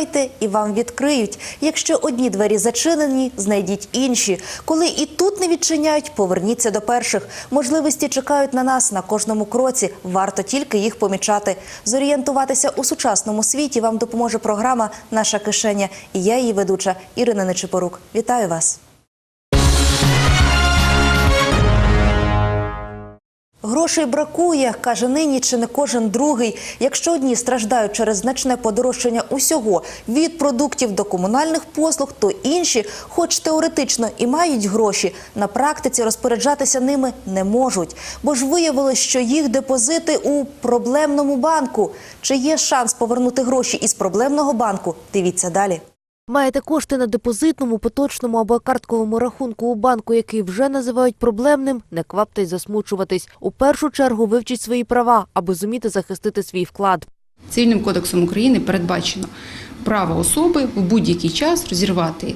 Постукайте і вам відкриють. Якщо одні двері зачинені, знайдіть інші. Коли і тут не відчиняють, поверніться до перших. Можливості чекають на нас на кожному кроці. Варто тільки їх помічати. Зорієнтуватися у сучасному світі вам допоможе програма Наша кишеня. І я її ведуча Ірина Нечипорук. Вітаю вас. Грошей бракує, каже нині чи не кожен другий. Якщо одні страждають через значне подорожчання усього від продуктів до комунальних послуг, то інші, хоч теоретично і мають гроші, на практиці розпоряджатися ними не можуть. Бо ж виявилось, що їх депозити у проблемному банку. Чи є шанс повернути гроші із проблемного банку? Дивіться далі. Маєте кошти на депозитному, поточному або картковому рахунку у банку, який вже називають проблемним, не кваптесь засмучуватись. У першу чергу вивчіть свої права, аби зуміти захистити свій вклад. Цивільним кодексом України передбачено право особи в будь-який час розірвати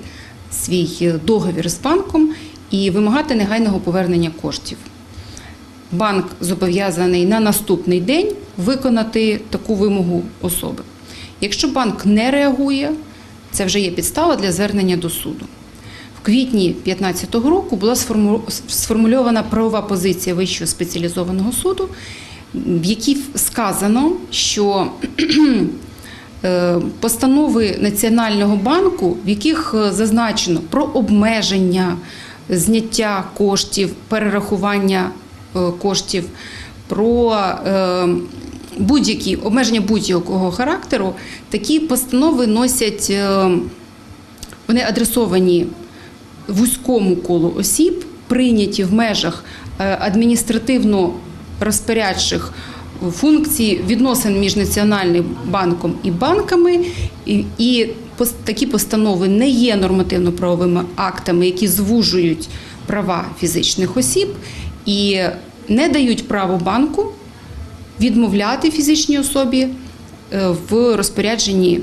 свій договір з банком і вимагати негайного повернення коштів. Банк зобов'язаний на наступний день виконати таку вимогу особи. Якщо банк не реагує, це вже є підстава для звернення до суду. В квітні 2015 року була сформульована правова позиція Вищого спеціалізованого суду, в якій сказано, що е, постанови Національного банку, в яких е, зазначено про обмеження зняття коштів, перерахування е, коштів, про будь-які обмеження будь-якого характеру, такі постанови носять, е, вони адресовані вузькому колу осіб, прийняті в межах е, адміністративно розпорядчих функцій відносин між Національним банком і банками, і, такі постанови не є нормативно-правовими актами, які звужують права фізичних осіб і не дають право банку відмовляти фізичній особі е, в розпорядженні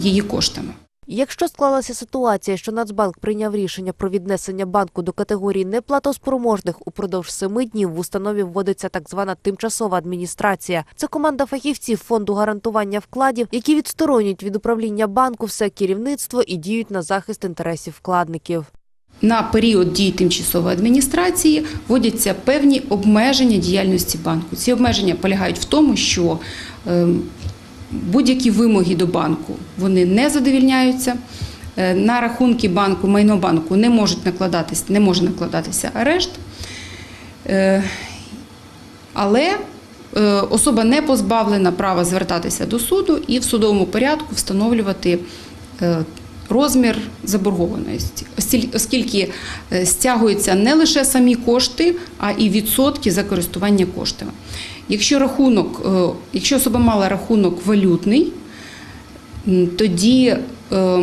її коштами. Якщо склалася ситуація, що Нацбанк прийняв рішення про віднесення банку до категорії неплатоспроможних, упродовж семи днів в установі вводиться так звана тимчасова адміністрація. Це команда фахівців фонду гарантування вкладів, які відсторонюють від управління банку все керівництво і діють на захист інтересів вкладників. На період дії тимчасової адміністрації вводяться певні обмеження діяльності банку. Ці обмеження полягають в тому, що ем, будь-які вимоги до банку вони не задовільняються. Е, На рахунки банку, майно банку не можуть накладатись, не може накладатися арешт. Е, Але е, особа не позбавлена права звертатися до суду і в судовому порядку встановлювати розмір заборгованості, оскільки е, стягуються не лише самі кошти, а і відсотки за користування коштами. Якщо рахунок, е, якщо особа мала рахунок валютний, тоді е,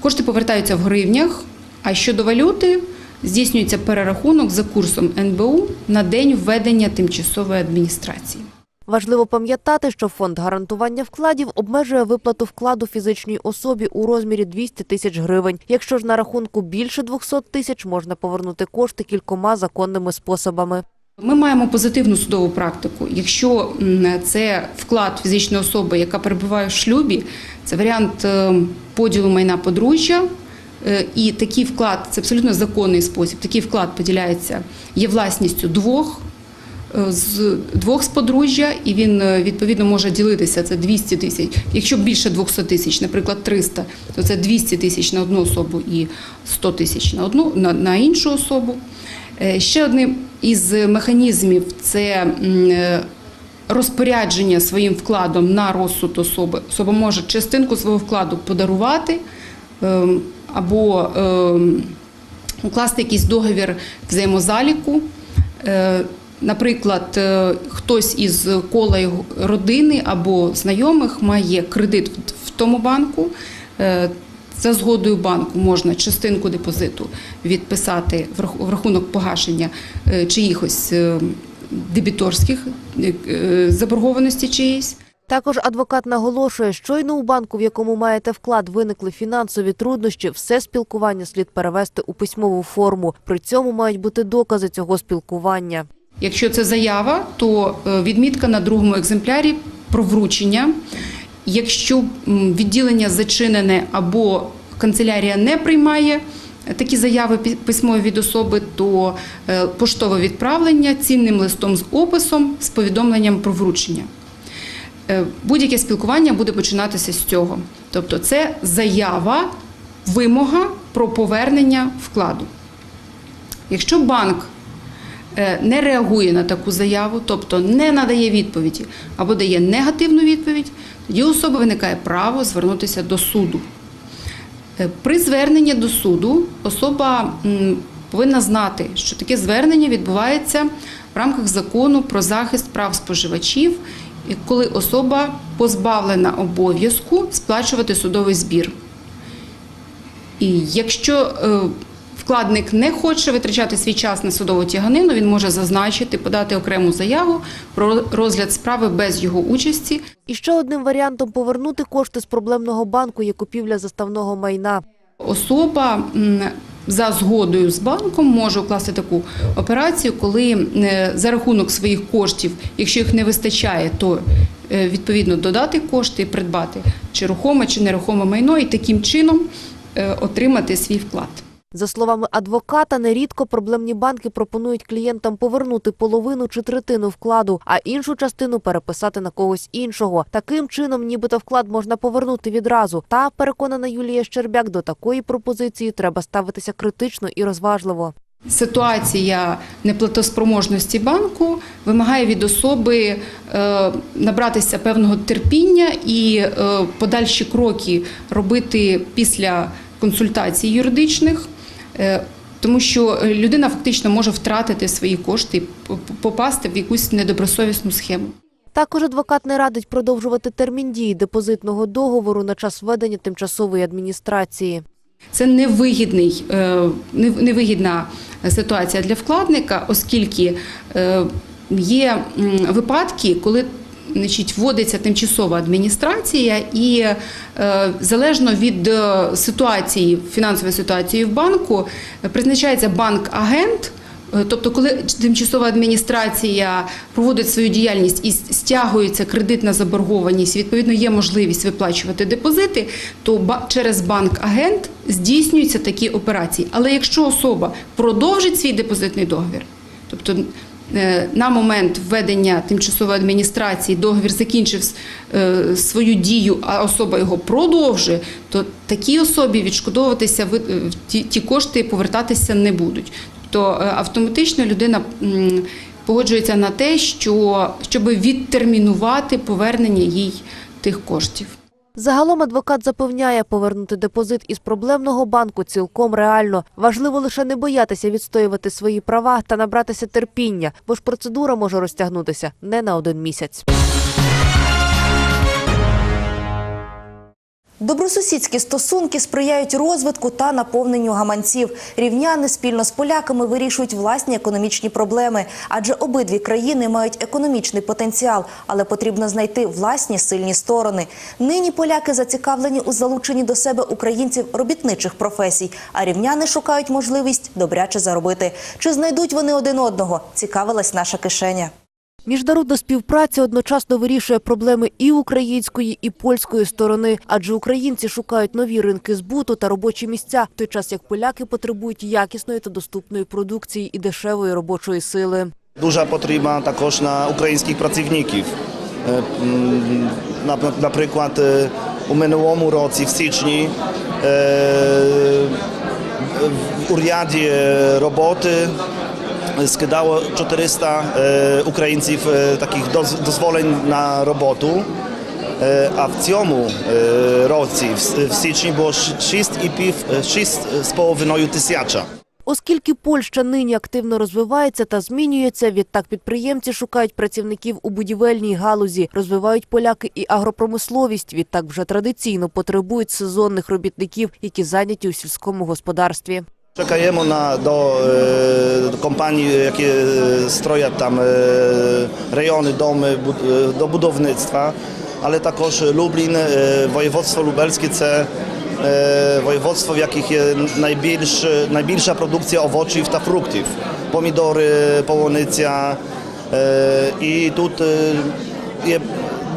кошти повертаються в гривнях, а щодо валюти здійснюється перерахунок за курсом НБУ на день введення тимчасової адміністрації. Важливо пам'ятати, що фонд гарантування вкладів обмежує виплату вкладу фізичній особі у розмірі 200 тисяч гривень. Якщо ж на рахунку більше 200 тисяч, можна повернути кошти кількома законними способами. Ми маємо позитивну судову практику. Якщо це вклад фізичної особи, яка перебуває в шлюбі, це варіант е, поділу майна подружжя. Е, І такий вклад це абсолютно законний спосіб. Такий вклад поділяється, є власністю двох з двох з подружжя, і він е, відповідно може ділитися. Це 200 тисяч. Якщо більше 200 тисяч, наприклад, 300, то це 200 тисяч на одну особу і 100 тисяч на одну на, на іншу особу. Е, Ще одним із механізмів це е, розпорядження своїм вкладом на розсуд особи. Особа може частинку свого вкладу подарувати ем, або ем, укласти якийсь договір взаємозаліку. Наприклад, е, хтось із кола родини або знайомих має кредит в- тому банку. Е, За згодою банку можна частинку депозиту відписати в рахунок погашення е, чиїхось дебіторських заборгованості чиїсь. Також адвокат наголошує, щойно у банку, в якому маєте вклад, виникли фінансові труднощі, все спілкування слід перевести у письмову форму. При цьому мають бути докази цього спілкування. Якщо це заява, то е, відмітка на другому екземплярі про вручення Якщо відділення зачинене або канцелярія не приймає такі заяви письмові від особи, то е, поштове відправлення цінним листом з описом з повідомленням про вручення. Е, Будь-яке спілкування буде починатися з цього. Тобто це заява, вимога про повернення вкладу. Якщо банк е, не реагує на таку заяву, тобто не надає відповіді або дає негативну відповідь, тоді у особи виникає право звернутися до суду. Е, При зверненні до суду особа повинна знати, що таке звернення відбувається в рамках закону про захист прав споживачів, коли особа позбавлена обов'язку сплачувати судовий збір. І якщо е, вкладник не хоче витрачати свій час на судову тяганину, він може зазначити, подати окрему заяву про розгляд справи без його участі. І ще одним варіантом повернути кошти з проблемного банку є купівля заставного майна. Особа за згодою з банком може укласти таку операцію, коли е, за рахунок своїх коштів, якщо їх не вистачає, то е, відповідно додати кошти і придбати чи рухоме, чи нерухоме майно, і таким чином е, отримати свій вклад. За словами адвоката, нерідко проблемні банки пропонують клієнтам повернути половину чи третину вкладу, а іншу частину переписати на когось іншого. Таким чином, нібито вклад можна повернути відразу. Та переконана Юлія Щербяк, до такої пропозиції треба ставитися критично і розважливо. Ситуація неплатоспроможності банку вимагає від особи е, набратися певного терпіння і е, подальші кроки робити після консультацій юридичних, тому що людина фактично може втратити свої кошти і попасти в якусь недобросовісну схему. Також адвокат не радить продовжувати термін дії депозитного договору на час введення тимчасової адміністрації. Це невигідний, е, невигідна ситуація для вкладника, оскільки е, є випадки, коли значить, вводиться тимчасова адміністрація, і е, залежно від е, ситуації, фінансової ситуації в банку, призначається банк-агент. Е, Тобто, коли тимчасова адміністрація проводить свою діяльність і стягується кредитна заборгованість, відповідно є можливість виплачувати депозити, то через банк-агент здійснюються такі операції. Але якщо особа продовжить свій депозитний договір, тобто на момент введення тимчасової адміністрації договір закінчив е, свою дію, а особа його продовжує, то такій особі відшкодовуватися е, ті, кошти повертатися не будуть. Тобто е, автоматично людина погоджується на те, що щоб відтермінувати повернення їй тих коштів. Загалом адвокат запевняє, повернути депозит із проблемного банку цілком реально. Важливо лише не боятися відстоювати свої права та набратися терпіння, бо ж процедура може розтягнутися не на один місяць. Добросусідські стосунки сприяють розвитку та наповненню гаманців. Рівняни спільно з поляками вирішують власні економічні проблеми, адже обидві країни мають економічний потенціал, але потрібно знайти власні сильні сторони. Нині поляки зацікавлені у залученні до себе українців робітничих професій, а рівняни шукають можливість добряче заробити. Чи знайдуть вони один одного? Цікавилась наша кишеня. Міжнародна співпраця одночасно вирішує проблеми і української, і польської сторони, адже українці шукають нові ринки збуту та робочі місця, в той час як поляки потребують якісної та доступної продукції і дешевої робочої сили. Duża potrzeba також на українських працівників. Е, Наприклад, е, у минулому році, в січні, е, в уряді роботи скиdało 400 е, українців е, таких доз- дозволень на роботу. Е, А в цьому е, році, в січні, було 6,5 тисяча. Оскільки Польща нині активно розвивається та змінюється, відтак підприємці шукають працівників у будівельній галузі. Розвивають поляки і агропромисловість. Відтак вже традиційно потребують сезонних робітників, які зайняті у сільському господарстві. Czekajemy na, do, e, do kompanii, e, jakie e, stroją tam rejony, domy do budownictwa, ale także Lublin, województwo lubelskie, chce województwo, w jakich jest najbliższa, najbliższa produkcja owoców i fruktów. Pomidory, połonicja i tu jest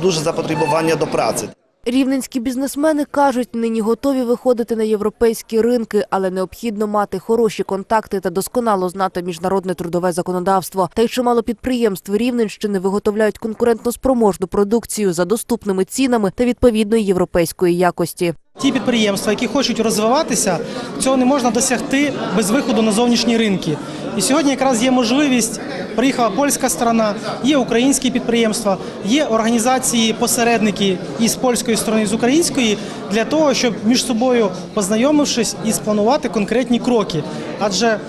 duże zapotrzebowanie do pracy. Рівненські бізнесмени кажуть, нині готові виходити на європейські ринки, але необхідно мати хороші контакти та досконало знати міжнародне трудове законодавство. Та й чимало підприємств Рівненщини виготовляють конкурентноспроможну продукцію за доступними цінами та відповідної європейської якості. Ті підприємства, які хочуть розвиватися, цього не можна досягти без виходу на зовнішні ринки. І сьогодні якраз є можливість. Приїхала польська сторона, є українські підприємства, є організації посередники із польської сторони, і з української для того, щоб між собою познайомившись і спланувати конкретні кроки. Адже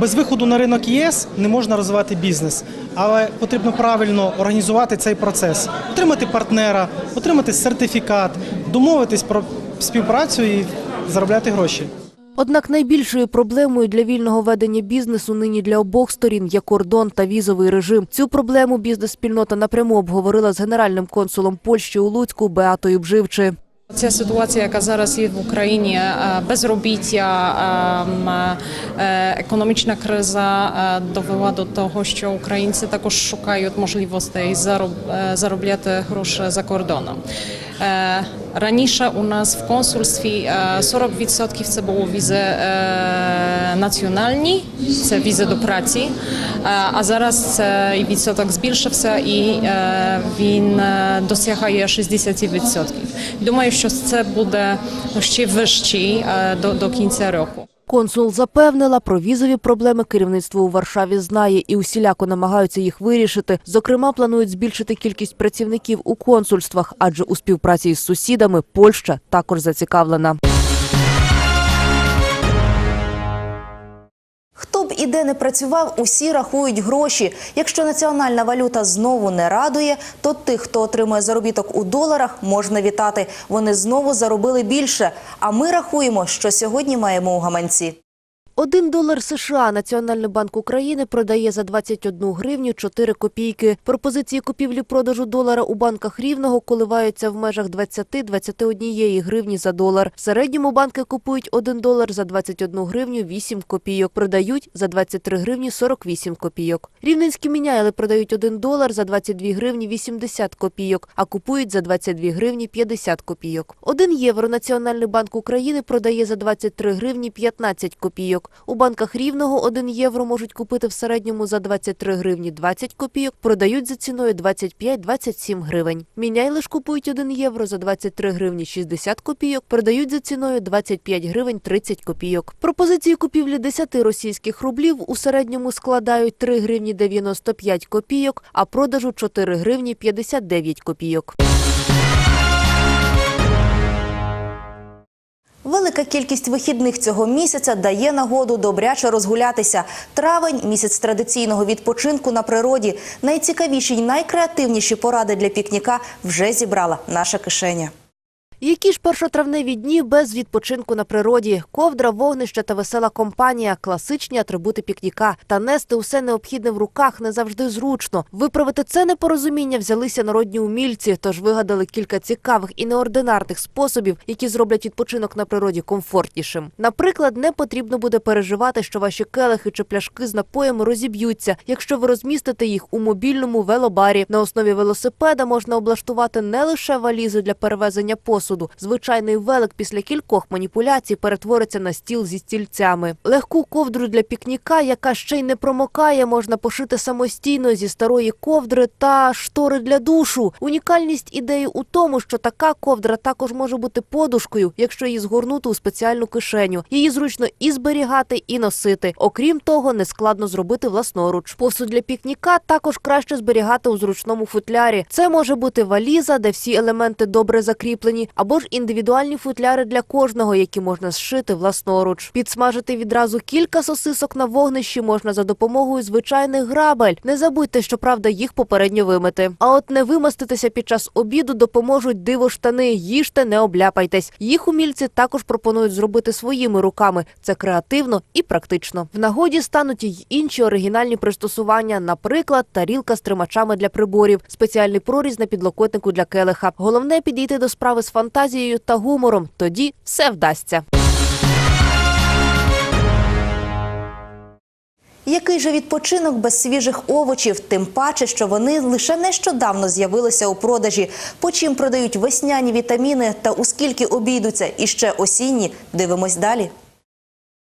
без виходу на ринок ЄС не можна розвивати бізнес, але потрібно правильно організувати цей процес, отримати партнера, отримати сертифікат, домовитись про співпрацю і заробляти гроші. Однак найбільшою проблемою для вільного ведення бізнесу нині для обох сторін є кордон та візовий режим. Цю проблему бізнес-спільнота напряму обговорила з генеральним консулом Польщі у Луцьку Беатою Бживчи. Ця ситуація, яка зараз є в Україні, е, безробіття, ем, е, економічна криза е, довела до того, що українці також шукають можливостей заробляти гроші за кордоном. Раніше у нас в консульстві е, 40% це було візи національні, це візи до праці, а зараз цей відсоток збільшився і він досягає 60%. Думаю, що це буде ще вищий е, до, до кінця року. Консул запевнила, про візові проблеми керівництво у Варшаві знає і усіляко намагаються їх вирішити. Зокрема, планують збільшити кількість працівників у консульствах, адже у співпраці із сусідами Польща також зацікавлена. І де не працював, усі рахують гроші. Якщо національна валюта знову не радує, то тих, хто отримує заробіток у доларах, можна вітати. Вони знову заробили більше. А ми рахуємо, що сьогодні маємо у гаманці. Один долар США Національний банк України продає за 21 гривню 4 копійки. Пропозиції купівлі-продажу долара у банках Рівного коливаються в межах 20-21 гривні за долар. В середньому банки купують 1 долар за 21 гривню 8 копійок, продають за 23 гривні 48 копійок. Рівненські міняйли продають 1 долар за 22 гривні 80 копійок, а купують за 22 гривні 50 копійок. 1 євро Національний банк України продає за 23 гривні 15 копійок. У банках Рівного 1 євро можуть купити в середньому за 23 гривні 20 копійок, продають за ціною 25-27 гривень. Міняйли ж купують 1 євро за 23 гривні 60 копійок, продають за ціною 25 гривень 30 копійок. Пропозиції купівлі 10 російських рублів у середньому складають 3 гривні 95 копійок, а продажу 4 гривні 59 копійок. Велика кількість вихідних цього місяця дає нагоду добряче розгулятися. Травень місяць традиційного відпочинку на природі. Найцікавіші й найкреативніші поради для пікніка вже зібрала наша кишеня. Які ж першотравневі дні без відпочинку на природі? Ковдра, вогнище та весела компанія – класичні атрибути пікніка. Та нести усе необхідне в руках не завжди зручно. Виправити це непорозуміння взялися народні умільці, тож вигадали кілька цікавих і неординарних способів, які зроблять відпочинок на природі комфортнішим. Наприклад, не потрібно буде переживати, що ваші келихи чи пляшки з напоями розіб'ються, якщо ви розмістите їх у мобільному велобарі. На основі велосипеда можна облаштувати не лише валізи для перевезення посуду. Звичайний велик після кількох маніпуляцій перетвориться на стіл зі стільцями. Легку ковдру для пікніка, яка ще й не промокає, можна пошити самостійно зі старої ковдри та штори для душу. Унікальність ідеї у тому, що така ковдра також може бути подушкою, якщо її згорнути у спеціальну кишеню. Її зручно і зберігати, і носити. Окрім того, нескладно зробити власноруч. Посуд для пікніка також краще зберігати у зручному футлярі. Це може бути валіза, де всі елементи добре закріплені, або ж індивідуальні футляри для кожного, які можна зшити власноруч. Підсмажити відразу кілька сосисок на вогнищі можна за допомогою звичайних грабель. Не забудьте, що правда їх попередньо вимити. А от не вимаститися під час обіду допоможуть диво-штани. Їжте, не обляпайтесь. Їх умільці також пропонують зробити своїми руками. Це креативно і практично. В нагоді стануть й інші оригінальні пристосування, наприклад, тарілка з тримачами для приборів, спеціальний проріз на підлокотнику для келиха. Головне підійти до справи з фантазією та гумором. Тоді все вдасться. Який же відпочинок без свіжих овочів, тим паче, що вони лише нещодавно з'явилися у продажі. По чим продають весняні вітаміни та у скільки обійдуться і ще осінні. Дивимось далі.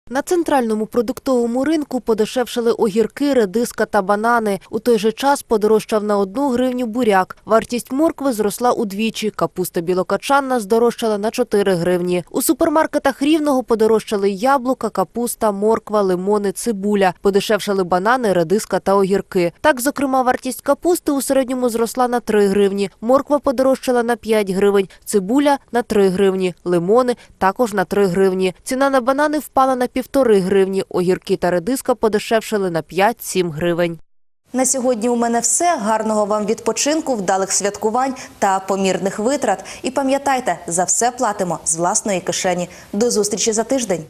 На центральному продуктовому ринку подешевшили огірки, редиска та банани. У той же час подорожчав на одну гривню буряк. Вартість моркви зросла удвічі. Капуста білокачанна здорожчала на 4 гривні. У супермаркетах Рівного подорожчали яблука, капуста, морква, лимони, цибуля. Подешевшали банани, редиска та огірки. Так, зокрема, вартість капусти у середньому зросла на 3 гривні. Морква подорожчала на 5 гривень, цибуля – на 3 гривні, лимони – також на 3 гривні. Ціна на банани впала на півтори гривні, огірки та редиска подешевшили на 5-7 гривень. На сьогодні у мене все. Гарного вам відпочинку, вдалих святкувань та помірних витрат. І пам'ятайте, за все платимо з власної кишені. До зустрічі за тиждень.